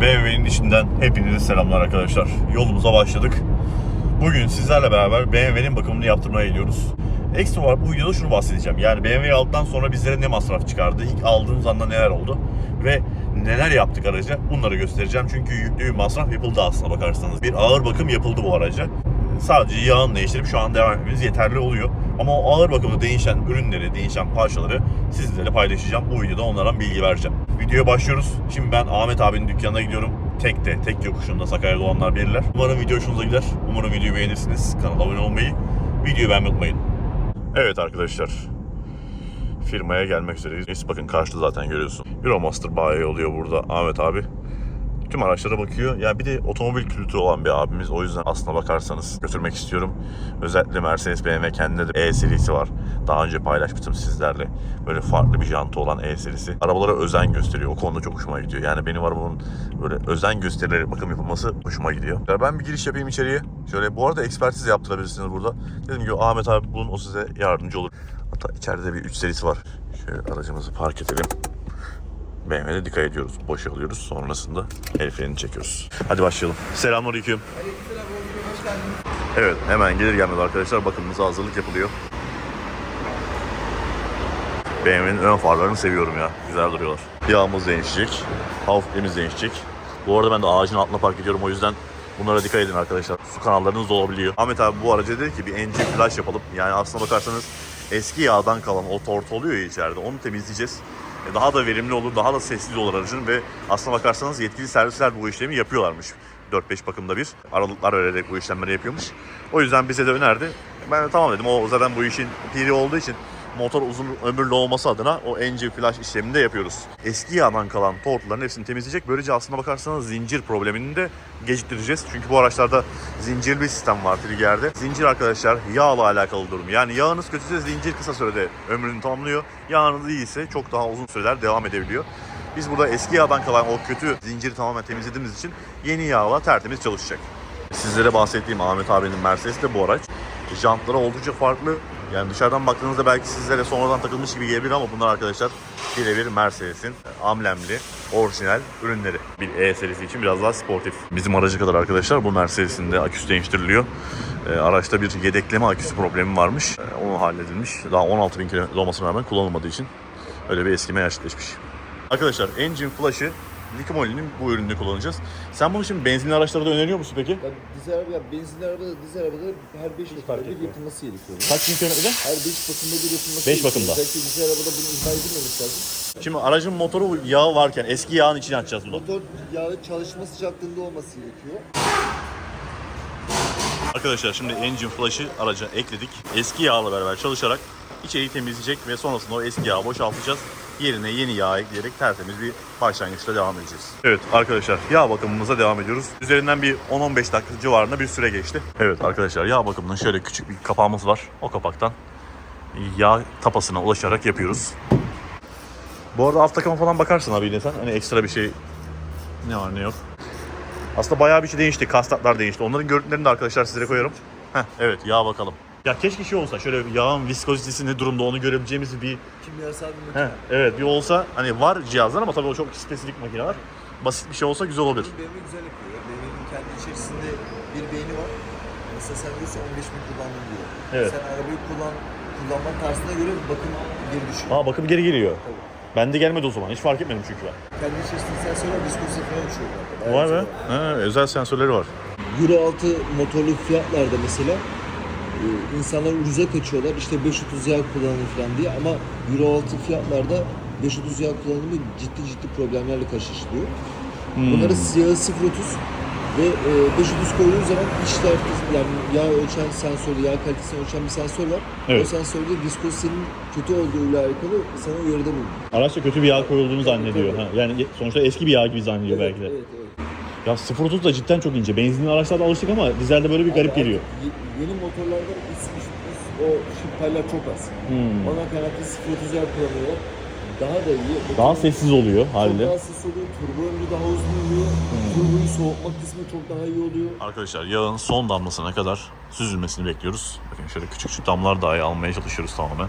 BMW'nin içinden hepinize selamlar arkadaşlar. Yolumuza başladık. Bugün sizlerle beraber BMW'nin bakımını yaptırmaya gidiyoruz. Ekstra olarak bu videoda şunu bahsedeceğim. Yani BMW'yi aldıktan sonra bizlere ne masraf çıkardı? İlk aldığımız anda neler oldu? Ve neler yaptık araca? Bunları göstereceğim. Çünkü yüklü bir masraf yapıldı aslına bakarsanız. Bir ağır bakım yapıldı bu araca. Sadece yağını değiştirip şu an devam etmemiz yeterli oluyor. Ama o ağır bakımda değişen ürünleri, değişen parçaları sizlerle paylaşacağım. Bu videoda onlardan bilgi vereceğim. Videoya başlıyoruz. Şimdi ben Ahmet abinin dükkanına gidiyorum. Tekte, tek yokuşunda Sakarya'da olanlar bilirler. Umarım video hoşunuza gider. Umarım videoyu beğenirsiniz. Kanala abone olmayı, videoyu beğenmeyi unutmayın. Evet arkadaşlar. Firmaya gelmek üzereyiz. Bakın karşıda zaten görüyorsun. Euromaster bayi oluyor burada Ahmet abi. Tüm araçlara bakıyor. Yani bir de otomobil kültürü olan bir abimiz. O yüzden aslına bakarsanız götürmek istiyorum. Özellikle Mercedes BMW kendine de E serisi var. Daha önce paylaşmıştım sizlerle. Böyle farklı bir jantı olan E serisi. Arabalara özen gösteriyor. O konuda çok hoşuma gidiyor. Yani benim arabamın böyle özen gösterilerek bakım yapılması hoşuma gidiyor. Ya ben bir giriş yapayım içeriye. Şöyle bu arada ekspertiz yaptırabilirsiniz burada. Dedim ki Ahmet abi bulun o size yardımcı olur. Hatta içeride bir 3 serisi var. Şöyle aracımızı park edelim. BMW'de dikkat ediyoruz. Boşa alıyoruz. Sonrasında el frenini çekiyoruz. Hadi başlayalım. Selamünaleyküm. Evet hemen gelir gelmez arkadaşlar bakımımıza hazırlık yapılıyor. BMW'nin ön farlarını seviyorum ya. Güzel duruyorlar. Yağımız değişecek. Hafifliğimiz değişecek. Bu arada ben de ağacın altına park ediyorum o yüzden bunlara dikkat edin arkadaşlar. Su kanallarınız olabiliyor. Ahmet abi bu araca dedi ki bir engine flash yapalım. Yani aslına bakarsanız eski yağdan kalan o tortu oluyor ya içeride onu temizleyeceğiz. E, Daha da verimli olur, daha da sessiz olur aracın ve aslına bakarsanız yetkili servisler bu işlemi yapıyorlarmış. 4-5 bakımda bir aralıklar vererek bu işlemleri yapıyormuş. O yüzden bize de önerdi. Ben de tamam dedim. O zaten bu işin piri olduğu için motor uzun ömürlü olması adına o engine flash işlemini de yapıyoruz. Eski yağdan kalan tortuların hepsini temizleyecek. Böylece aslına bakarsanız zincir problemini de geciktireceğiz. Çünkü bu araçlarda zincirli bir sistem var Trigger'de. Zincir arkadaşlar yağla alakalı durum. Yani yağınız kötüyse zincir kısa sürede ömrünü tamamlıyor. Yağınız iyiyse çok daha uzun süreler devam edebiliyor. Biz burada eski yağdan kalan o kötü zinciri tamamen temizlediğimiz için yeni yağla tertemiz çalışacak. Sizlere bahsettiğim Ahmet abinin Mercedes de bu araç. Jantları oldukça farklı. Yani dışarıdan baktığınızda belki sizlere sonradan takılmış gibi gelebilir ama bunlar arkadaşlar birebir Mercedes'in amblemli, orijinal ürünleri. Bir E serisi için biraz daha sportif. Bizim aracı kadar arkadaşlar bu Mercedes'in de aküsü değiştiriliyor. Ee, araçta bir yedekleme aküsü problemi varmış. Ee, onu halledilmiş. Daha 16 bin kilometre olmasına rağmen kullanılmadığı için öyle bir eskime gerçekleşmiş. Arkadaşlar engine flash'ı Licamoli'nin bu ürününü kullanacağız. Sen bunu şimdi benzinli araçlarda öneriyor musun peki? Ya dizel araba, ya benzinli arabada, dizel arabada her 5 bakımda bir etmiyor. yapılması gerekiyor. Kaç bin kilometrede? Her 5 bakımda bir yapılması Beş gerekiyor. bakımda. Özellikle dizel arabada bunu ihmal edilmemiş lazım. Şimdi aracın motoru yağı varken eski yağın içine atacağız bunu. Motor yağı çalışma sıcaklığında olması gerekiyor. Arkadaşlar şimdi engine flash'ı araca ekledik. Eski yağla beraber çalışarak içeriği temizleyecek ve sonrasında o eski yağı boşaltacağız. Yerine yeni yağ ekleyerek tertemiz bir başlangıçla devam edeceğiz. Evet arkadaşlar yağ bakımımıza devam ediyoruz. Üzerinden bir 10-15 dakika civarında bir süre geçti. Evet arkadaşlar yağ bakımının şöyle küçük bir kapağımız var. O kapaktan yağ tapasına ulaşarak yapıyoruz. Bu arada alt takıma falan bakarsın abi yine sen. Hani ekstra bir şey ne var ne yok. Aslında bayağı bir şey değişti. Kastaklar değişti. Onların görüntülerini de arkadaşlar sizlere koyarım. Heh, evet yağ bakalım. Ya keşke şey olsa şöyle yağın viskozitesi ne durumda onu görebileceğimiz bir Kimyasal bir makine. Evet bir olsa hani var cihazlar ama tabii o çok spesifik makineler. Basit bir şey olsa güzel olabilir. BMW güzel yapıyor. ya. BMW'nin kendi içerisinde bir beyni var. Mesela sen diyorsun 15 bin kullandım diyor. Evet. Sen arabayı kullan, kullanma tarzına göre bakım geri düşüyor. Aa bakım geri geliyor. Tabii. Bende gelmedi o zaman. Hiç fark etmedim çünkü ben. Kendi içerisinde sensörler viskozite falan uçuyor. bu arada. Vay be. güzel. Ha, özel sensörleri var. Euro 6 motorlu fiyatlarda mesela insanlar ucuza kaçıyorlar. İşte 530 yağ kullanılır falan diye ama Euro 6 fiyatlarda 530 yağ kullanımı ciddi ciddi problemlerle karşılaşılıyor. Hmm. Bunların yağı 0.30 ve e, 530 koyduğun zaman içler yani yağ ölçen sensör, yağ kalitesini ölçen bir sensör var. Evet. O sensörde viskozitenin kötü olduğuyla alakalı sana uyarıda bulunuyor. Araçta kötü bir yağ koyulduğunu zannediyor. Ha, yani sonuçta eski bir yağ gibi zannediyor belki de. Evet, evet. Ya 0.30 da cidden çok ince. Benzinli araçlarda alıştık ama dizelde böyle bir garip Abi geliyor. ye- Yeni motorlarda üst, üst, üst, o şıpaylar çok az. Hmm. Ona kaynaklı 0.30 yağ kullanıyorlar. Daha da iyi. Daha sessiz oluyor Çok haliyle. daha sessiz oluyor. Turbo ömrü daha uzun oluyor. Turboyu soğutma kısmı çok daha iyi oluyor. Arkadaşlar yağın son damlasına kadar süzülmesini bekliyoruz. Bakın şöyle küçük küçük damlar dahi almaya çalışıyoruz tamamen.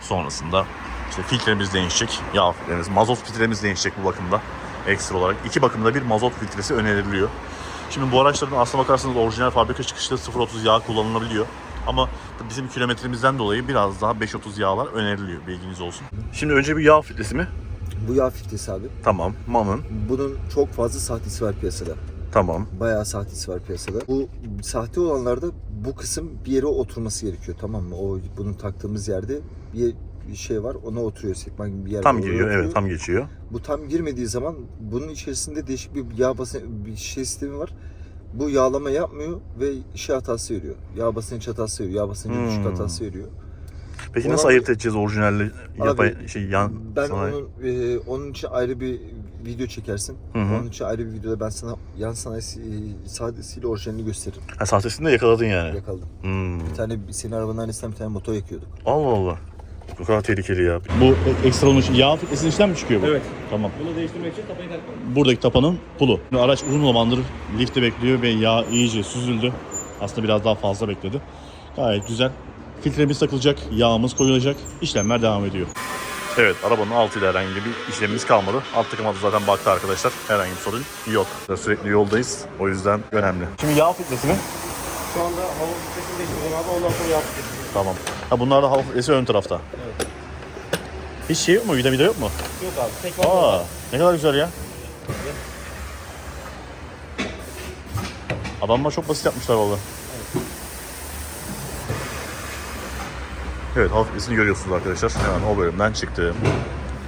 Sonrasında işte filtremiz değişecek. Yağ filtremiz, mazot filtremiz değişecek bu bakımda. Ekstra olarak. İki bakımda bir mazot filtresi öneriliyor. Şimdi bu araçların aslına bakarsanız orijinal fabrika çıkışlı 0.30 yağ kullanılabiliyor. Ama bizim kilometremizden dolayı biraz daha 5.30 yağlar öneriliyor bilginiz olsun. Şimdi önce bir yağ filtresi mi? Bu yağ filtresi abi. Tamam. Manın. Bunun çok fazla sahtesi var piyasada. Tamam. Bayağı sahtesi var piyasada. Bu sahte olanlarda bu kısım bir yere oturması gerekiyor tamam mı? O bunun taktığımız yerde bir bir şey var ona oturuyor sekman gibi bir yer Tam giriyor. oturuyor. Evet tam geçiyor. Bu tam girmediği zaman bunun içerisinde değişik bir yağ basın bir şey sistemi var. Bu yağlama yapmıyor ve şey hatası veriyor. Yağ basınç hatası veriyor. Yağ basıncı Hmm. düşük hatası veriyor. Peki Ona- nasıl ayırt edeceğiz orijinalle Abi, yapay şey yan Ben sanayi? onun e, onun için ayrı bir video çekersin. Hı hı. Onun için ayrı bir videoda ben sana yan sanayisi e, sadesiyle orijinalini gösteririm. Ha, sahtesini de yakaladın yani. Yakaladım. Hmm. Bir tane senin arabanın annesinden bir tane motor yakıyorduk. Allah Allah. Bu kadar tehlikeli ya. Bu ekstra olmuş yağ filtresinin içinden mi çıkıyor bu? Evet. Tamam. Bunu değiştirmek için tapayı takmam. Buradaki tapanın pulu. Şimdi araç uzun zamandır lifte bekliyor ve yağ iyice süzüldü. Aslında biraz daha fazla bekledi. Gayet güzel. Filtremiz takılacak, yağımız koyulacak, işlemler devam ediyor. Evet, arabanın altıyla herhangi bir işlemimiz kalmadı. Alt takıma da zaten baktı arkadaşlar. Herhangi bir sorun yok. Sürekli yoldayız. O yüzden önemli. Şimdi yağ filtresi mi? Şu anda hava filtresini değiştireceğim abi ondan sonra filtresi. Tamam. Ha bunlar da hava filtresi ön tarafta. Evet. Hiç şey yok mu? Vida vida yok mu? Yok abi tek var. Aa, ne kadar güzel ya. Adamlar çok basit yapmışlar valla. Evet, hafif izini görüyorsunuz arkadaşlar. Hemen o bölümden çıktı.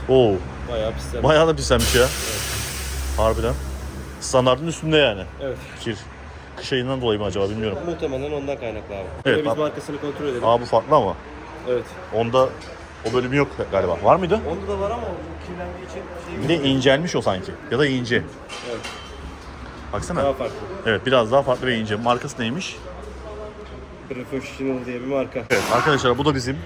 Oo, Bayağı pisler. bayağı da pislenmiş ya. Harbiden. Standartın üstünde yani. Evet. Kir. Kış ayından dolayı mı acaba bilmiyorum. Muhtemelen ondan kaynaklı abi. Evet, biz abi. markasını kontrol edelim. Aa bu farklı ama. Evet. Onda o bölümü yok galiba. Var mıydı? Onda da var ama bu kirlendiği için şey Bir de incelmiş o sanki. Ya da ince. Evet. Baksana. Daha farklı. Evet biraz daha farklı ve ince. Markası neymiş? Professional diye bir marka. Evet arkadaşlar bu da bizim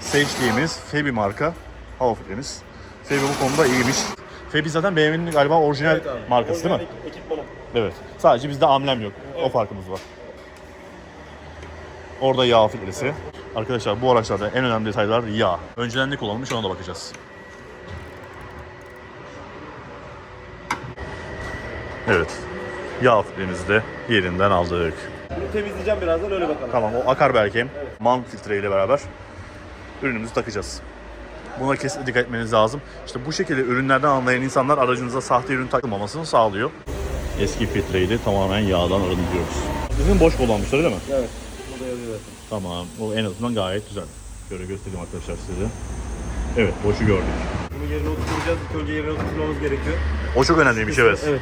seçtiğimiz Febi marka hava filtremiz. Febi bu konuda iyiymiş. Febi zaten BMW'nin galiba orijinal markası değil mi? Ekipmanı. Evet. Sadece bizde amblem yok. O farkımız var. Orada yağ filtresi. Arkadaşlar bu araçlarda en önemli detaylar yağ. Önceden ne kullanılmış ona da bakacağız. Evet. Yağ filtremizi de yerinden aldık. Bunu temizleyeceğim birazdan öyle bakalım. Tamam o akar belki. Man filtre ile beraber ürünümüzü takacağız. Buna kesin dikkat etmeniz lazım. İşte bu şekilde ürünlerden anlayan insanlar aracınıza sahte ürün takılmamasını sağlıyor. Eski filtreyi de tamamen yağdan arındırıyoruz. Bizim boş kullanmışlar değil mi? Evet. Bu da yazıyor zaten. Tamam. O en azından gayet güzel. Şöyle göstereyim arkadaşlar size. Evet boşu gördük. Bunu yerine oturtacağız. İlk önce yerine oturtmamız gerekiyor. O çok önemliymiş evet. Evet.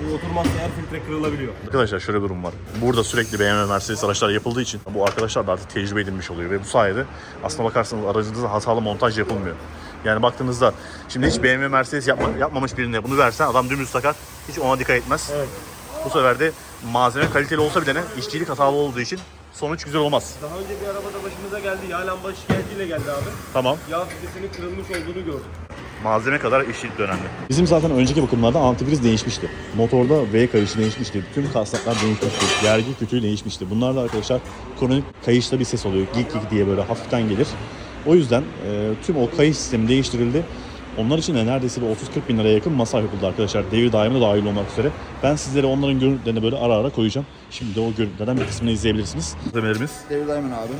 Bu oturmazsa eğer filtre kırılabiliyor. Arkadaşlar şöyle bir durum var. Burada sürekli BMW Mercedes araçlar yapıldığı için bu arkadaşlar da artık tecrübe edinmiş oluyor ve bu sayede aslına bakarsanız aracınızda hatalı montaj yapılmıyor. Yani baktığınızda şimdi hiç BMW Mercedes yapma, yapmamış birine bunu versen adam dümdüz takar hiç ona dikkat etmez. Evet. Bu sefer de malzeme kaliteli olsa bile ne işçilik hatalı olduğu için sonuç güzel olmaz. Daha önce bir arabada başımıza geldi. Yağ lamba şikayetiyle geldi abi. Tamam. Yağ filtresinin kırılmış olduğunu gördük. Malzeme kadar işçilik de önemli. Bizim zaten önceki bakımlarda antifriz değişmişti. Motorda V kayışı değişmişti. Tüm kasnaklar değişmişti. Gergi kütüğü değişmişti. Bunlar da arkadaşlar kronik kayışta bir ses oluyor. Gik gik diye böyle hafiften gelir. O yüzden e, tüm o kayış sistemi değiştirildi. Onlar için de neredeyse bir 30-40 bin liraya yakın masraf yapıldı arkadaşlar. Devir daimi de dahil olmak üzere. Ben sizlere onların görüntülerini böyle ara ara koyacağım. Şimdi de o görüntülerden bir kısmını izleyebilirsiniz. Malzemelerimiz. Devir Diamond abi.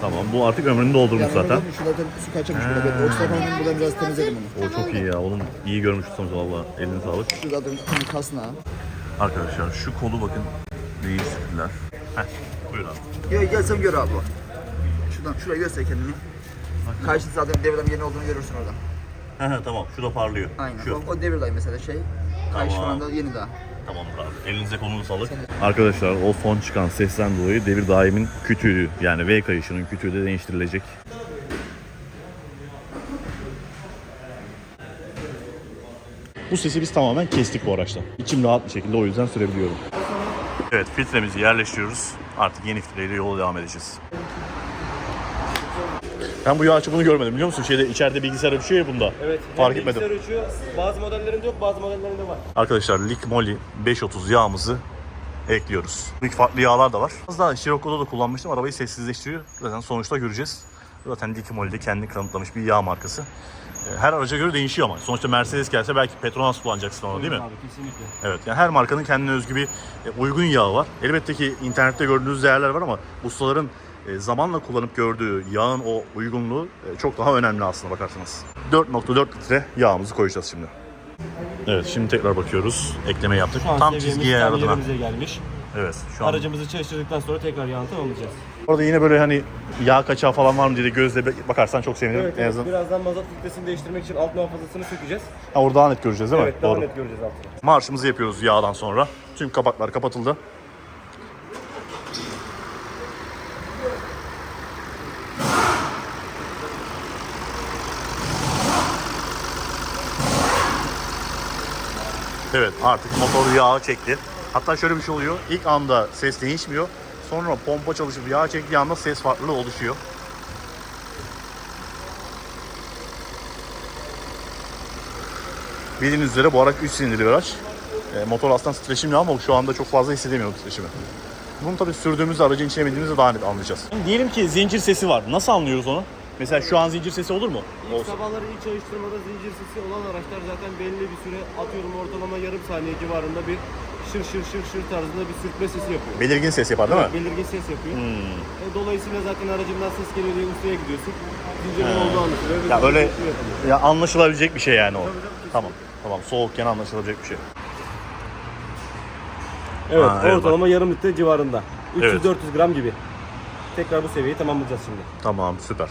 Tamam bu artık ömrünü doldurmuş zaten. Şurada tabii su kaçırmış burada. Ben oksijen falan buradan biraz temizledim onu. O çok iyi ya. Onun iyi görmüşsünüz valla. Eline sağlık. Şu zaten kasna. Arkadaşlar şu kolu bakın değiştirdiler. Heh, buyur abi. Gel, gelsem gör abi. Şuradan şuraya göster kendini. Karşıda zaten devirden yeni olduğunu görürsün orada. He he tamam şu da parlıyor. Aynen. Şu. O, o mesela şey. Karşı Tamam. falan da yeni daha. Tamam abi. Elinize kolunuza sağlık. Arkadaşlar o son çıkan sesten dolayı devir daimin kütüğü yani V kayışının kütüğü de değiştirilecek. Bu sesi biz tamamen kestik bu araçta. İçim rahat bir şekilde o yüzden sürebiliyorum. Evet filtremizi yerleştiriyoruz. Artık yeni filtreyle yola devam edeceğiz. Ben bu yağ açımını görmedim biliyor musun? Şeyde içeride bilgisayar açıyor ya bunda. Evet. Fark etmedim. bilgisayar uçuyor. Bazı modellerinde yok, bazı modellerinde var. Arkadaşlar Lick Moly 530 yağımızı ekliyoruz. Farklı yağlar da var. Az daha Scirocco'da da kullanmıştım. Arabayı sessizleştiriyor. Zaten sonuçta göreceğiz. Zaten Dikimoli'de kendini kanıtlamış bir yağ markası. E, Her araca göre değişiyor ama. Sonuçta Mercedes gelse belki Petronas kullanacaksın onu değil mi? Abi kesinlikle. Evet yani her markanın kendine özgü bir e, uygun yağı var. Elbette ki internette gördüğünüz değerler var ama ustaların e, zamanla kullanıp gördüğü yağın o uygunluğu e, çok daha önemli aslında bakarsanız. 4.4 litre yağımızı koyacağız şimdi. Evet şimdi tekrar bakıyoruz. Ekleme yaptık. Şu an Tam seviyemiz çizgiye tam yerimize gelmiş. Evet şu an. Aracımızı çalıştırdıktan sonra tekrar yağını tamamlayacağız. Orada yine böyle hani yağ kaçağı falan var mı diye de gözle be- bakarsan çok sevinirim. Evet, en evet. azından. Birazdan mazot filtresini değiştirmek için alt muhafazasını sökeceğiz. Ha, orada daha net göreceğiz değil mi? Evet, daha Doğru. net göreceğiz altını. Marşımızı yapıyoruz yağdan sonra. Tüm kapaklar kapatıldı. Evet artık motor yağı çekti. Hatta şöyle bir şey oluyor. İlk anda ses değişmiyor. Sonra pompa çalışıp yağ çektiği anda ses farklılığı oluşuyor. Bildiğiniz üzere bu araç 3 silindirli bir araç. E, motor aslında titreşimli ama şu anda çok fazla hissedemiyorum titreşimi. Bunu tabii sürdüğümüzde aracın içine bindiğimizde daha net anlayacağız. Diyelim ki zincir sesi var. Nasıl anlıyoruz onu? Mesela şu an zincir sesi olur mu? İlk sabahları ilk çalıştırmada zincir sesi olan araçlar zaten belli bir süre atıyorum ortalama yarım saniye civarında bir şır şır şır şır tarzında bir sürtme sesi yapıyor. Belirgin ses yapar değil mi? Hmm. Belirgin ses yapıyor. E, dolayısıyla zaten aracımdan ses geliyor diye ustaya gidiyorsun. Zincirin olduğu anlaşılıyor. ve Ya öyle yapılıyor. ya anlaşılabilecek bir şey yani o. Tamam. Tamam. Soğukken anlaşılabilecek bir şey. Evet, Ha, evet, ortalama yarım litre civarında. Evet. 300-400 gram gibi. Tekrar bu seviyeyi tamamlayacağız şimdi. Tamam süper.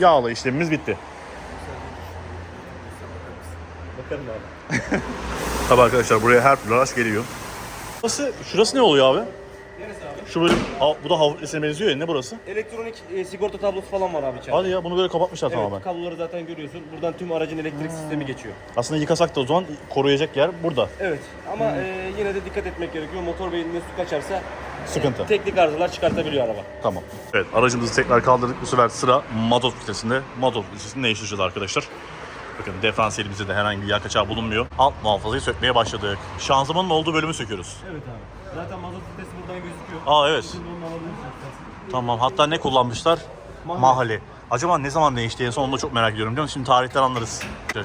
Yağla işlemimiz bitti. Bakalım abi. Tabii arkadaşlar buraya her türlü araç geliyor. Burası, şurası ne oluyor abi? Şu böyle, ha- bu da havlusuna benziyor ya ne burası? Elektronik e, sigorta tablosu falan var abi içeride. Hadi ya bunu böyle kapatmışlar Evet, tamamen. kabloları zaten görüyorsun. Buradan tüm aracın elektrik sistemi geçiyor. Aslında yıkasak da o zaman koruyacak yer burada. Evet ama e, yine de dikkat etmek gerekiyor. Motor beynine su kaçarsa Sıkıntı. teknik arızalar çıkartabiliyor araba. Tamam. Evet aracımızı tekrar kaldırdık. Bu sefer sıra mazot vitesinde. Mazot vitesini değiştireceğiz arkadaşlar. Bakın diferansiyelimizde de herhangi bir yağ kaçağı bulunmuyor. Alt muhafazayı sökmeye başladık. Şanzımanın olduğu bölümü söküyoruz. Evet abi. Zaten mazot vitesi buradan gözüküyor. Aa evet. Şimdi onu. Tamam. Hatta ne kullanmışlar? Mahalle. Mahalle. Acaba ne zaman değişti en son onu da çok merak ediyorum biliyor musun? Şimdi tarihten anlarız.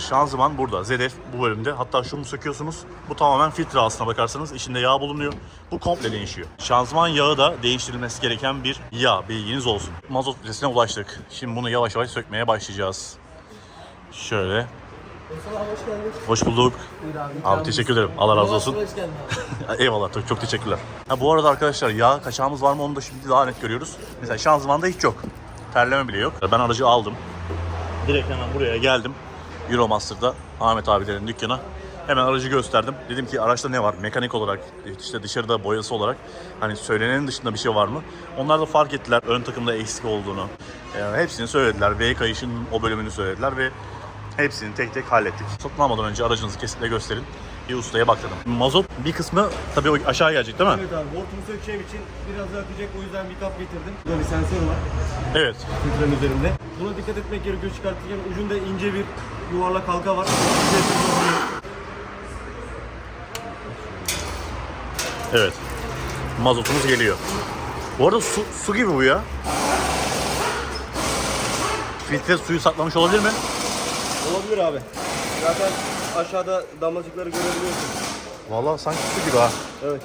Şanzıman burada. ZF bu bölümde. Hatta şunu söküyorsunuz. Bu tamamen filtre aslına bakarsanız. içinde yağ bulunuyor. Bu komple değişiyor. Şanzıman yağı da değiştirilmesi gereken bir yağ. Bilginiz olsun. Mazot vitesine ulaştık. Şimdi bunu yavaş yavaş sökmeye başlayacağız. Şöyle. Hoş geldin. Hoş bulduk. Abi teşekkür ederim. Allah razı olsun. Hoş geldin Eyvallah çok, çok teşekkürler. Ha, bu arada arkadaşlar yağ kaçağımız var mı onu da şimdi daha net görüyoruz. Mesela şanzımanda hiç yok. Terleme bile yok. Ben aracı aldım. Direkt hemen buraya geldim. Euromaster'da Ahmet abilerin dükkana. Hemen aracı gösterdim. Dedim ki araçta ne var? Mekanik olarak, işte dışarıda boyası olarak hani söylenenin dışında bir şey var mı? Onlar da fark ettiler ön takımda eksik olduğunu. Yani hepsini söylediler. V kayışın o bölümünü söylediler ve hepsini tek tek hallettik. Satın almadan önce aracınızı kesinlikle gösterin. Bir ustaya bak dedim. Mazot bir kısmı tabii aşağı gelecek değil mi? Evet abi hortumu sökeceğim için biraz yakacak o yüzden bir kap getirdim. Burada bir sensör var Evet. filtrenin üzerinde. Buna dikkat etmek gerekiyor çıkartırken ucunda ince bir yuvarlak halka var. Evet. Mazotumuz geliyor. Bu arada su, su gibi bu ya. Filtre suyu saklamış olabilir mi? Olabilir abi. Zaten aşağıda damlacıkları görebiliyorsun. Vallahi sanki su gibi ha. Evet.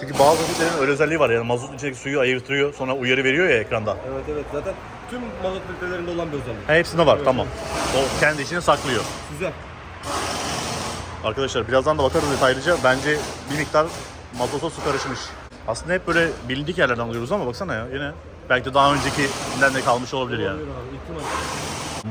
Çünkü bazı filtrenin öyle özelliği var yani mazotun içindeki suyu ayırtıyor sonra uyarı veriyor ya ekranda. Evet evet zaten tüm mazot filtrelerinde olan bir özellik. Ha, hepsinde var Evet, tamam. O kendi içine saklıyor. Güzel. Arkadaşlar birazdan da bakarız detaylıca. Bence bir miktar mazota su karışmış. Aslında hep böyle bilindik yerlerden alıyoruz ama baksana ya yine. Belki de daha öncekinden de kalmış olabilir yani. Olabilir abi ihtimal.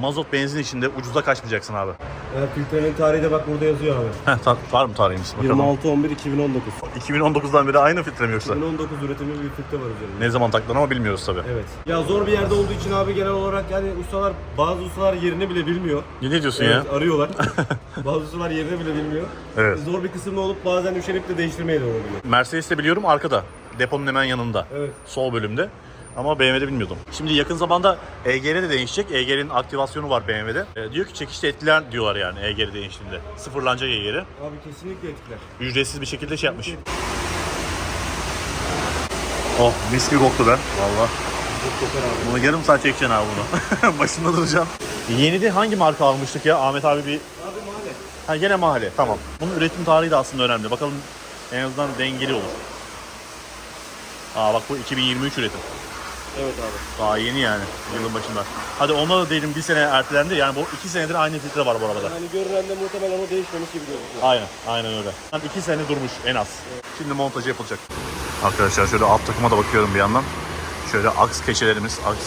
Mazot benzin içinde ucuza kaçmayacaksın abi. Evet filtrenin tarihi de bak burada yazıyor abi. Heh, ta- var mı tarihimiz? Bakalım. 26 11 2019. 2019'dan beri aynı filtre mi yoksa? 2019 üretimi bir filtre var üzerinde. Ne zaman takılan ama bilmiyoruz tabii. Evet. Ya zor bir yerde olduğu için abi genel olarak yani ustalar bazı ustalar yerini bile bilmiyor. Ne diyorsun Evet, ya? arıyorlar. bazı ustalar yerini bile bilmiyor. Evet. Zor bir kısımda olup bazen üşenip de değiştirmeye de olabiliyor. Mercedes'te biliyorum arkada. Deponun hemen yanında. Evet. Sol bölümde. Ama BMW'de bilmiyordum. Şimdi yakın zamanda EGR de değişecek. EGR'in aktivasyonu var BMW'de. E, diyor ki çekişte etkiler diyorlar yani EGR değiştiğinde. Sıfırlanacak EGR. Abi kesinlikle etkiler. Ücretsiz bir şekilde şey yapmış. Oh mis gibi koktu be. Valla. Bunu yarım saat çekeceksin abi bunu. Başında duracağım. Yeni de hangi marka almıştık ya? Ahmet abi bir... Abi mahalle. Ha gene mahalle. Tamam. Bunun üretim tarihi de aslında önemli. Bakalım en azından dengeli olur. Aa bak bu 2023 üretim. Evet abi. Daha yeni yani yılın başında. Hadi ona da diyelim bir sene ertelendi. Yani bu iki senedir aynı filtre var bu arabada. Yani görünende muhtemelen o değişmemiş gibi gözüküyor. Aynen, aynen öyle. Yani iki sene durmuş en az. Şimdi montajı yapılacak. Arkadaşlar şöyle alt takıma da bakıyorum bir yandan. Şöyle aks keçelerimiz, aks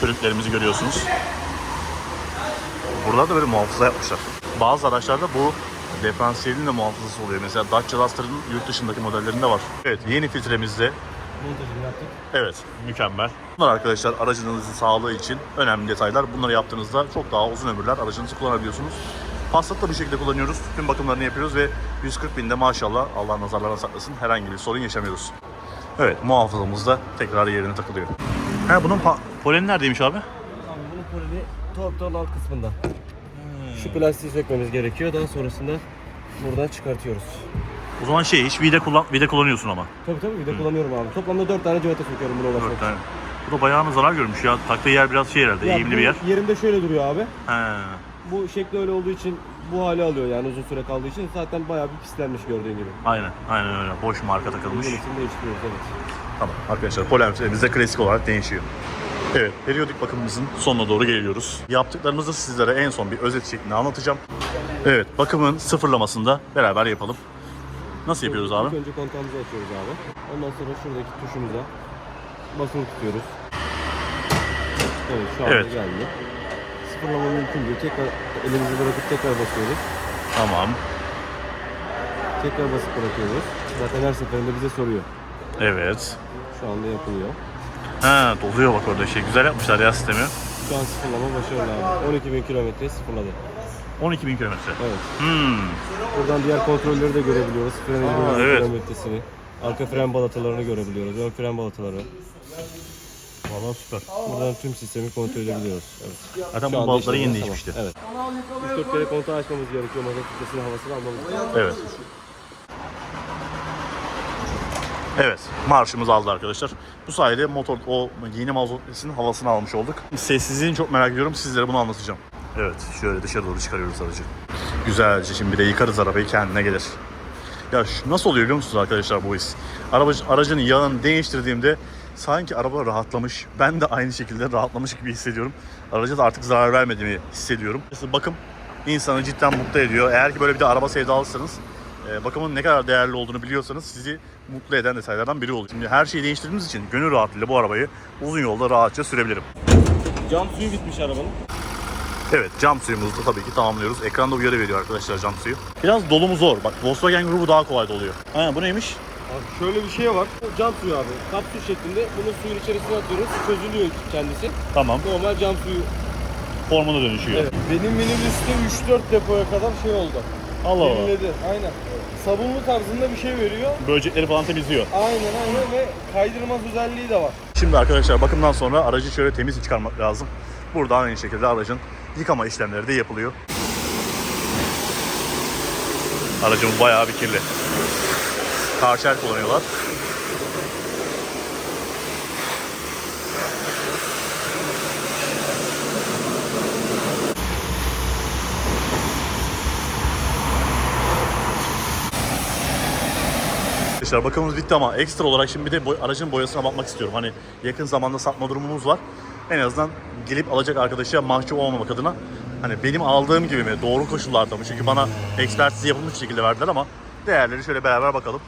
körüklerimizi görüyorsunuz. Burada da böyle muhafaza yapmışlar. Bazı araçlarda bu diferansiyelin de muhafazası oluyor. Mesela Dacia Duster'ın yurt dışındaki modellerinde var. Evet, yeni filtremizde Montajını yaptık. Evet, mükemmel. Bunlar arkadaşlar aracınızın sağlığı için önemli detaylar. Bunları yaptığınızda çok daha uzun ömürler aracınızı kullanabiliyorsunuz. Passat'ta bu şekilde kullanıyoruz. Tüm bakımlarını yapıyoruz ve 140 binde maşallah Allah nazarlardan saklasın herhangi bir sorun yaşamıyoruz. Evet, muhafazamız da tekrar yerine takılıyor. Ha bunun poleni neredeymiş abi? Abi bunun polini torpidonun alt kısmında. Şu plastiği sökmemiz gerekiyor. Daha sonrasında buradan çıkartıyoruz. O zaman şey hiç vida kullan vida kullanıyorsun ama. Tabii tabii de kullanıyorum abi. Toplamda 4 tane civata söküyorum buna ulaşmak Dört tane. Bu da bayağı zarar görmüş ya. Taktığı yer biraz şey herhalde, Ya eğimli bu bir yer. Yerimde şöyle duruyor abi. He. Bu şekli öyle olduğu için bu hali alıyor yani uzun süre kaldığı için zaten bayağı bir pislenmiş gördüğün gibi. Aynen, aynen öyle. Boş marka takılmış. Yenisini değiştiriyoruz evet. Tamam arkadaşlar polen filtremiz de klasik olarak değişiyor. Evet periyodik bakımımızın sonuna doğru geliyoruz. Yaptıklarımızı sizlere en son bir özet şeklinde anlatacağım. Evet bakımın sıfırlamasında beraber yapalım. Nasıl yapıyoruz İlk abi? önce kontağımızı açıyoruz abi. Ondan sonra şuradaki tuşumuza basılı tutuyoruz. Evet şu anda Evet. geldi. Sıfırlama mümkün değil. Tekrar elimizi bırakıp tekrar basıyoruz. Tamam. Tekrar basıp bırakıyoruz. Zaten her seferinde bize soruyor. Evet. Şu anda yapılıyor. Ha doluyor bak orada şey. Güzel yapmışlar ya sistemi. Şu an sıfırlama başarılı abi. 12.000 kilometre sıfırladı. 12 bin kilometre. Evet. Hmm. Buradan diğer kontrolleri de görebiliyoruz. Fren eğimi evet. kilometresini. Arka fren balatalarını görebiliyoruz. Ön fren balataları. Valla süper. Buradan tüm sistemi kontrol edebiliyoruz. Evet. Zaten bu balıkları yeni değişmişti. Evet. 3-4 kere kontağı açmamız gerekiyor. Motor filtresinin havasını almamız. Evet. Evet, marşımız aldı arkadaşlar. Bu sayede motor o yeni mazotesinin havasını almış olduk. Sessizliğini çok merak ediyorum. Sizlere bunu anlatacağım. Evet, şöyle dışarı doğru çıkarıyoruz aracı. Güzelce şimdi bir de yıkarız arabayı kendine gelir. Ya şu, nasıl oluyor biliyor musunuz arkadaşlar bu his? Araba, aracın yağını değiştirdiğimde sanki araba rahatlamış. Ben de aynı şekilde rahatlamış gibi hissediyorum. Araca da artık zarar vermediğimi hissediyorum. Mesela bakım insanı cidden mutlu ediyor. Eğer ki böyle bir de araba sevdalısınız, e, bakımın ne kadar değerli olduğunu biliyorsanız sizi mutlu eden detaylardan biri oluyor. Şimdi her şeyi değiştirdiğimiz için gönül rahatlığıyla bu arabayı uzun yolda rahatça sürebilirim. Cam suyu bitmiş arabanın. Evet cam suyumuzu da tabii ki tamamlıyoruz. Ekranda uyarı veriyor arkadaşlar cam suyu. Biraz dolumu zor. Bak Volkswagen grubu daha kolay doluyor. Ha, bu neymiş? Abi şöyle bir şey var. Bu cam suyu abi. Kapsül şeklinde bunu suyun içerisine atıyoruz. Çözülüyor kendisi. Tamam. Normal cam suyu. Formuna dönüşüyor. Evet. Benim minibüste 3-4 depoya kadar şey oldu. Allah Allah. Yeniledi. Aynen. Sabunlu tarzında bir şey veriyor. Böcekleri falan temizliyor. Aynen aynen ve kaydırmaz özelliği de var. Şimdi arkadaşlar bakımdan sonra aracı şöyle temiz çıkarmak lazım. Burada aynı şekilde aracın yıkama işlemleri de yapılıyor. Aracımız bayağı bir kirli. Karşıel kullanıyorlar. Arkadaşlar bakımımız bitti ama ekstra olarak şimdi bir de aracın boyasına bakmak istiyorum. Hani yakın zamanda satma durumumuz var. En azından gelip alacak arkadaşa mahcup olmamak adına hani benim aldığım gibi mi doğru koşullarda mı? Çünkü bana ekspertizi yapılmış şekilde verdiler ama değerleri şöyle beraber bakalım.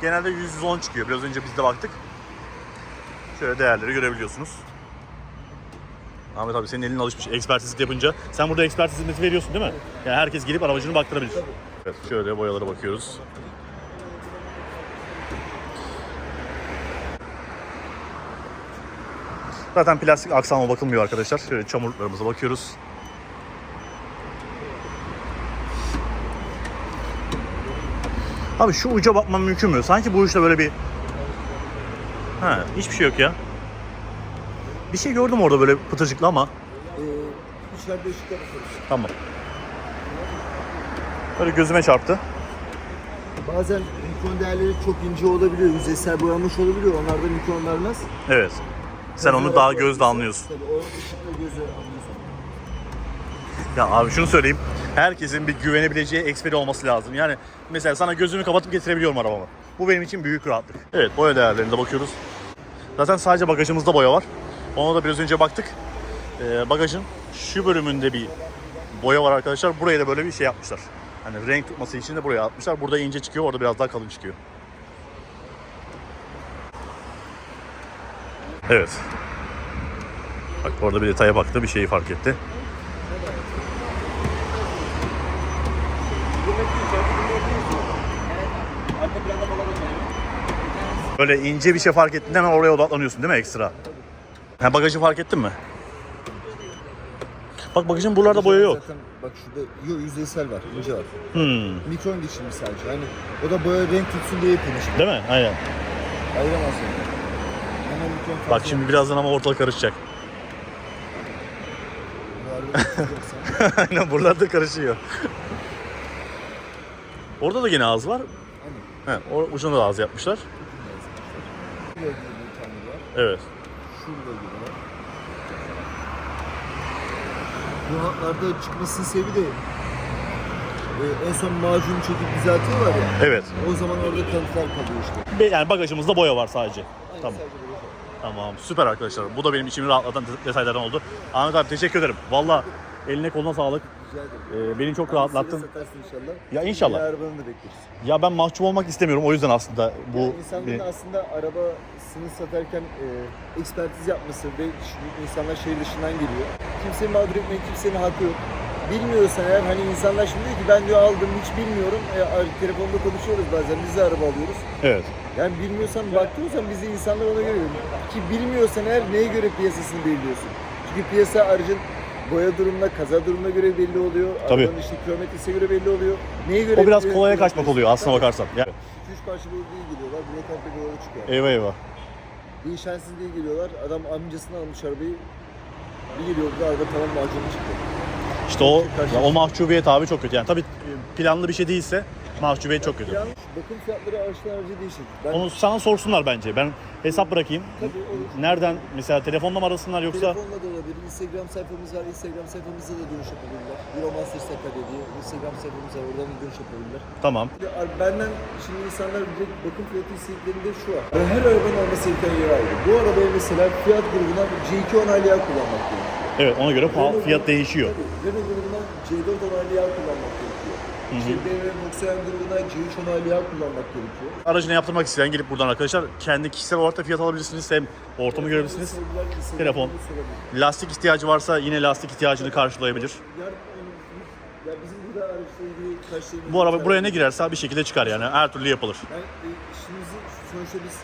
Genelde 110 çıkıyor. Biraz önce biz de baktık. Şöyle değerleri görebiliyorsunuz. Ahmet abi senin elin alışmış ekspertiz yapınca. Sen burada ekspertiz hizmeti veriyorsun değil mi? Yani herkes gelip arabacını baktırabilir. Evet şöyle boyalara bakıyoruz. Zaten plastik aksama bakılmıyor arkadaşlar. Şöyle çamurluklarımıza bakıyoruz. Abi şu uca bakmam mümkün mü? Sanki bu uçta böyle bir... Ha, hiçbir şey yok ya. Bir şey gördüm orada böyle pıtırcıklı ama. Ee, içeride ışıklar. Tamam. Böyle gözüme çarptı. Bazen mikron değerleri çok ince olabiliyor, yüzeysel boyanmış olabiliyor. Onlar da mikron vermez. Evet. Sen onu daha gözle anlıyorsun. Tabii o ışıkla gözle anlıyorsun. Ya abi şunu söyleyeyim. Herkesin bir güvenebileceği eksperi olması lazım. Yani mesela sana gözümü kapatıp getirebiliyorum arabamı. Bu benim için büyük rahatlık. Evet boya değerlerine bakıyoruz. Zaten sadece bagajımızda boya var. Ona da biraz önce baktık. Ee, bagajın şu bölümünde bir boya var arkadaşlar. Buraya da böyle bir şey yapmışlar. Hani renk tutması için de buraya atmışlar. Burada ince çıkıyor, orada biraz daha kalın çıkıyor. Evet. Bak orada bir detaya baktı, bir şeyi fark etti. Böyle ince bir şey fark ettiğinde hemen oraya odaklanıyorsun değil mi ekstra? Ha bagajı fark ettin mi? Bak bagajın buralarda boya yok. Zaten bak şurada yo, yüzeysel var, ince var. Hmm, Mikron geçirmiş sadece. Hani o da boya renk tutsun diye yapılmış. değil mi? Aynen. Ayıramaz yani. Hemen mikron fazla. Bak şimdi birazdan ama ortalık karışacak. Aynen buralarda karışıyor. Orada da gene ağız var. Hani He, or- ucunda da ağız yapmışlar. şurada ilgili bir tane var. Evet. Şurada ilgili var. Bu hatlarda çıkmasının sebebi de e, en son macunu çekip düzeltiyorlar ya. Evet. O zaman orada kanıtlar kalıyor işte. Be- Yani bagajımızda boya var sadece. Aynen, Tamam. sadece. Tamam. Süper arkadaşlar. Bu da benim içimi rahatlatan detaylardan oldu. Ahmet abi teşekkür ederim. Valla eline koluna sağlık. Rica ederim. Ee, beni çok rahatlattın. satarsın inşallah. Ya inşallah. Arabanı da bekleriz. Ya ben mahcup olmak istemiyorum. O yüzden aslında bu... Yani insanların aslında arabasını satarken e, ekspertiz yapması ve şimdi insanlar şehir dışından geliyor. Kimseyi mağdur etmeyin, kimsenin hakkı yok. Bilmiyorsan eğer hani insanlar şimdi diyor ki ben diyor aldım hiç bilmiyorum. E, telefonda konuşuyoruz bazen biz de araba alıyoruz. Evet. Yani bilmiyorsan baktıyorsan bizi insanlar ona göre ki bilmiyorsan eğer neye göre piyasasını belirliyorsun. Çünkü piyasa aracın boya durumuna, kaza durumuna göre belli oluyor. Tabii. Arabanın işte kilometresine göre belli oluyor. Neye göre O biraz belli kolaya oluyor? kaçmak oluyor aslına bakarsan. Yani, 2-3 parça boyu değil geliyorlar. Buraya komple boyalı çıkıyor. eyvah eyvah. Değişensiz diye geliyorlar. Adam amcasını almış arabayı. Bir geliyor bir araba tamam macunu çıktı. İşte o ya o mahcubiyet abi çok kötü. Yani tabii planlı bir şey değilse mahcubiyet çok kötü. Yalnız bakım fiyatları araçtan araca değişir. Ben Onu sana sorsunlar bence. Ben hesap bırakayım. tabii olur. Nereden mesela telefonla mı arasınlar yoksa Telefonla da olabilir. Instagram sayfamız var. Instagram sayfamızda da dönüş yapabilirler. Euromaster Sakarya diye Instagram sayfamız var. Oradan da dönüş yapabilirler. tamam. Benden şimdi insanlar direkt bakım fiyatı istediklerinde şu var. Ben her arabanın olması gereken yeri ayrı. Bu arabaya mesela fiyat grubuna C2 onaylı yağ kullanmak gerekiyor. Evet ona göre paha- Renault fiyat değişiyor. Tabii, Renault grubuna C4 onaylı yağ kullanmak gerekiyor. İşte BMW Volkswagen grubuna C3 onaylı yağ kullanmak gerekiyor. Aracını yaptırmak isteyen gelip buradan arkadaşlar kendi kişisel olarak da fiyat alabilirsiniz. Hem ortamı görebilirsiniz. Telefon. sorabilir. Lastik ihtiyacı varsa yine lastik ihtiyacını karşılayabilir. Yani, ya bizim burada araçla ilgili kaç şey Bu araba buraya ne girerse bir şekilde çıkar yani. Her türlü yapılır. Yani e, işimizi sonuçta biz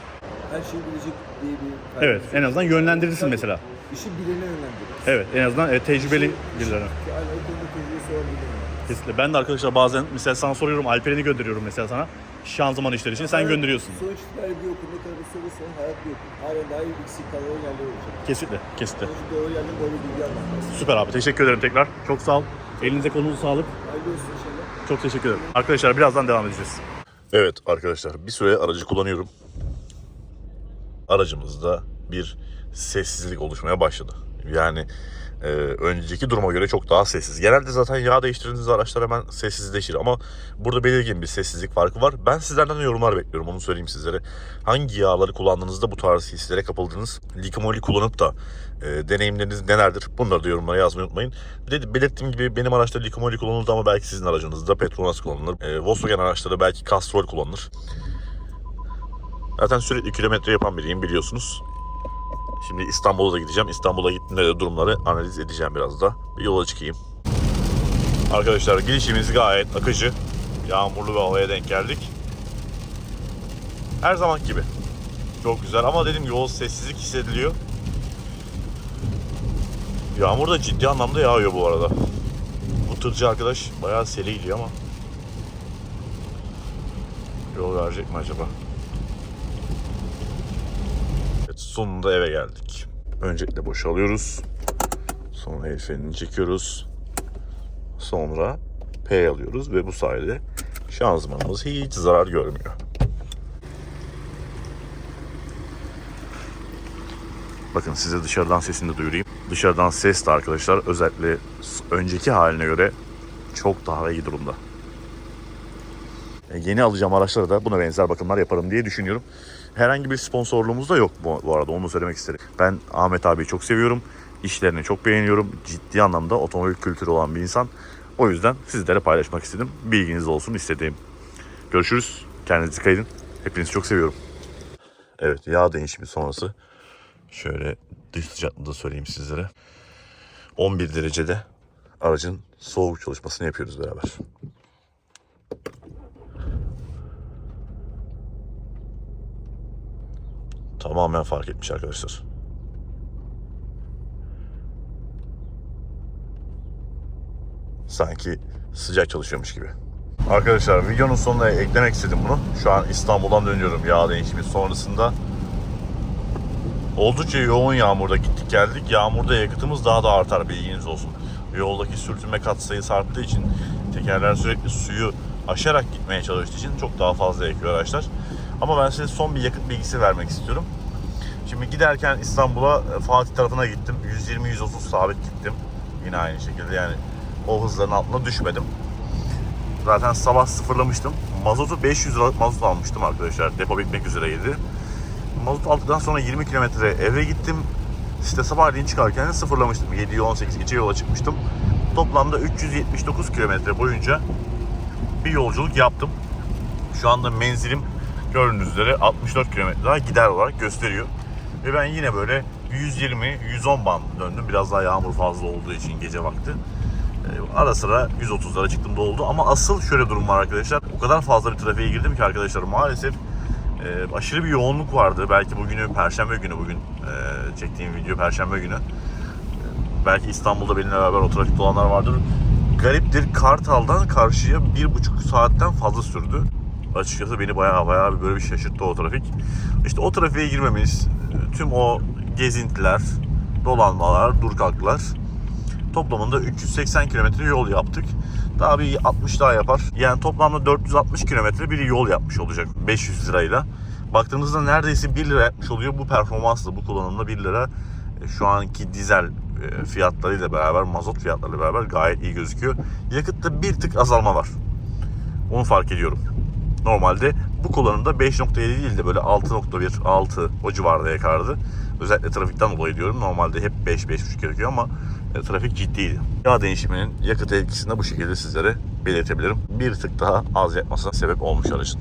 her şeyi bilecek diye bir... Evet en azından yönlendirirsin mesela. İşi bilene yönlendirir. Evet en azından e, tecrübeli birilerine. Yani o konuda tecrübesi olan birine. Kesinlikle. Ben de arkadaşlar bazen mesela sana soruyorum Alperen'i gönderiyorum mesela sana. Şanzıman işleri için sen gönderiyorsun. Sonuç itibariyle bir okul ne kadar sorursan hayat bir okul. Halen daha iyi eksik kalan yerler olacak. Kesinlikle, kesinlikle. Sonuçta doğru yerden doğru bilgi almak lazım. Süper abi. Teşekkür ederim tekrar. Çok sağ ol. Elinize kolunuza sağlık. Hayırlı olsun inşallah. Çok teşekkür ederim. Arkadaşlar birazdan devam edeceğiz. Evet arkadaşlar bir süre aracı kullanıyorum. Aracımızda bir sessizlik oluşmaya başladı. Yani e, önceki duruma göre çok daha sessiz. Genelde zaten yağ değiştirdiğiniz araçlar hemen sessizleşir ama burada belirgin bir sessizlik farkı var. Ben sizlerden de yorumlar bekliyorum onu söyleyeyim sizlere. Hangi yağları kullandığınızda bu tarz hislere kapıldınız? Likamoli kullanıp da e, deneyimleriniz nelerdir? Bunları da yorumlara yazmayı unutmayın. Bir de belirttiğim gibi benim araçta likamoli kullanıldı ama belki sizin aracınızda Petronas kullanılır. E, Volkswagen araçları belki Castrol kullanılır. Zaten sürekli kilometre yapan biriyim biliyorsunuz. Şimdi İstanbul'a da gideceğim. İstanbul'a gittiğimde de durumları analiz edeceğim biraz da. Bir yola çıkayım. Arkadaşlar gidişimiz gayet akıcı. Yağmurlu bir havaya denk geldik. Her zaman gibi. Çok güzel ama gibi o sessizlik hissediliyor. Yağmur da ciddi anlamda yağıyor bu arada. Bu tırcı arkadaş bayağı seri gidiyor ama. Yol verecek mi acaba? Evet, sonunda eve geldik. Öncelikle boşalıyoruz. Sonra el frenini çekiyoruz. Sonra P alıyoruz ve bu sayede şanzımanımız hiç zarar görmüyor. Bakın size dışarıdan sesini de duyurayım. Dışarıdan ses de arkadaşlar özellikle önceki haline göre çok daha iyi durumda. E, Yeni alacağım araçlara da buna benzer bakımlar yaparım diye düşünüyorum. Herhangi bir sponsorluğumuz da yok bu, bu arada onu söylemek isterim. Ben Ahmet abiyi çok seviyorum. İşlerini çok beğeniyorum. Ciddi anlamda otomobil kültürü olan bir insan. O yüzden sizlere paylaşmak istedim. Bilginiz olsun istediğim. Görüşürüz. Kendinize dikkat edin. Hepinizi çok seviyorum. Evet yağ değişimi sonrası. Şöyle dış sıcaklığı da söyleyeyim sizlere. 11 derecede aracın soğuk çalışmasını yapıyoruz beraber. Tamamen fark etmiş arkadaşlar. Sanki sıcak çalışıyormuş gibi. Arkadaşlar videonun sonuna eklemek istedim bunu. Şu an İstanbul'dan dönüyorum yağ değişimi sonrasında. Oldukça yoğun yağmurda gittik geldik. Yağmurda yakıtımız daha da artar bilginiz olsun. Yoldaki sürtünme katsayısı arttığı için tekerler sürekli suyu aşarak gitmeye çalıştığı için çok daha fazla yakıyor araçlar. Ama ben size son bir yakıt bilgisi vermek istiyorum. Şimdi giderken İstanbul'a e, Fatih tarafına gittim. 120-130 sabit gittim. Yine aynı şekilde yani o hızların altına düşmedim. Zaten sabah sıfırlamıştım. Mazotu 500 liralık mazot almıştım arkadaşlar. Depo bitmek üzereydi. Mazot aldıktan sonra 20 kilometre eve gittim. İşte sabahleyin çıkarken de sıfırlamıştım. 7-18 gece yola çıkmıştım. Toplamda 379 kilometre boyunca bir yolculuk yaptım. Şu anda menzilim gördüğünüz üzere 64 kilometre daha gider olarak gösteriyor. Ve ben yine böyle 120-110 band döndüm. Biraz daha yağmur fazla olduğu için gece vakti. Ee, Ara sıra 130'lara çıktım da oldu. Ama asıl şöyle durum var arkadaşlar. O kadar fazla bir trafiğe girdim ki arkadaşlar maalesef e, aşırı bir yoğunluk vardı. Belki bugünü Perşembe günü bugün e, çektiğim video Perşembe günü. E, belki İstanbul'da benimle beraber o trafikte olanlar vardır. Gariptir Kartal'dan karşıya bir buçuk saatten fazla sürdü. Açıkçası beni bayağı bir böyle bir şaşırttı o trafik. İşte o trafiğe girmemiz, tüm o gezintiler, dolanmalar, dur kalklar toplamında 380 kilometre yol yaptık. Daha bir 60 daha yapar. Yani toplamda 460 kilometre bir yol yapmış olacak 500 lirayla. Baktığınızda neredeyse 1 lira yapmış oluyor bu performansla, bu kullanımla 1 lira e, şu anki dizel e, fiyatlarıyla beraber, mazot fiyatlarıyla beraber gayet iyi gözüküyor. Yakıtta bir tık azalma var. Onu fark ediyorum. Normalde bu kullanımda 5.7 değil de böyle 6.1, 6 o civarda yakardı. Özellikle trafikten dolayı diyorum. Normalde hep 5-5.5 gerekiyor ama e, trafik ciddiydi. Yağ değişiminin yakıt etkisini de bu şekilde sizlere belirtebilirim. Bir tık daha az yakmasına sebep olmuş aracın.